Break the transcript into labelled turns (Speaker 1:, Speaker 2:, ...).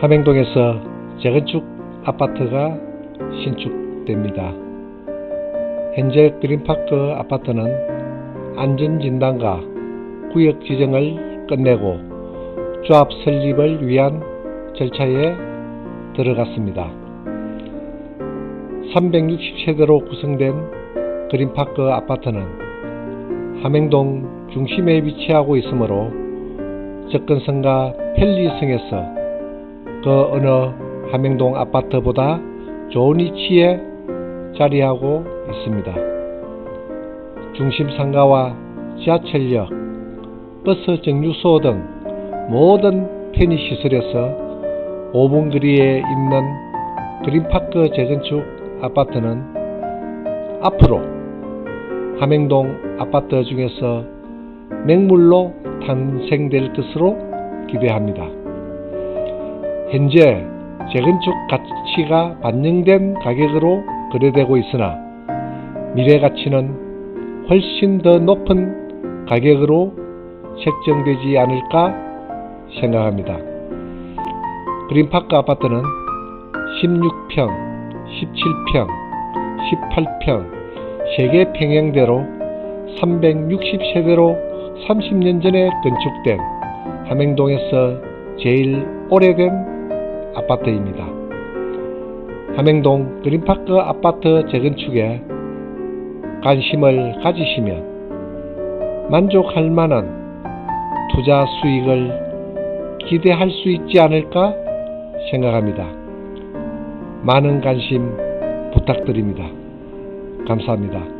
Speaker 1: 함행동에서 재건축 아파트가 신축됩니다. 현재 그린파크 아파트는 안전진단과 구역 지정을 끝내고 조합 설립을 위한 절차에 들어갔습니다. 360세대로 구성된 그린파크 아파트는 함행동 중심에 위치하고 있으므로 접근성과 편리성에서 그 어느 함행동 아파트보다 좋은 위치에 자리하고 있습니다. 중심 상가와 지하철역, 버스 정류소 등 모든 편의 시설에서 5분 거리에 있는 그린파크 재건축 아파트는 앞으로 함행동 아파트 중에서 맹물로 탄생될 것으로 기대합니다. 현재 재건축 가치가 반영된 가격으로 거래되고 있으나 미래 가치는 훨씬 더 높은 가격으로 책정되지 않을까 생각합니다. 그린파크 아파트는 16평, 17평, 18평, 3개 평형대로 360세대로 30년 전에 건축된 함행동에서 제일 오래된 아파트입니다. 함행동 그린파크 아파트 재건축에 관심을 가지시면 만족할 만한 투자 수익을 기대할 수 있지 않을까 생각합니다. 많은 관심 부탁드립니다. 감사합니다.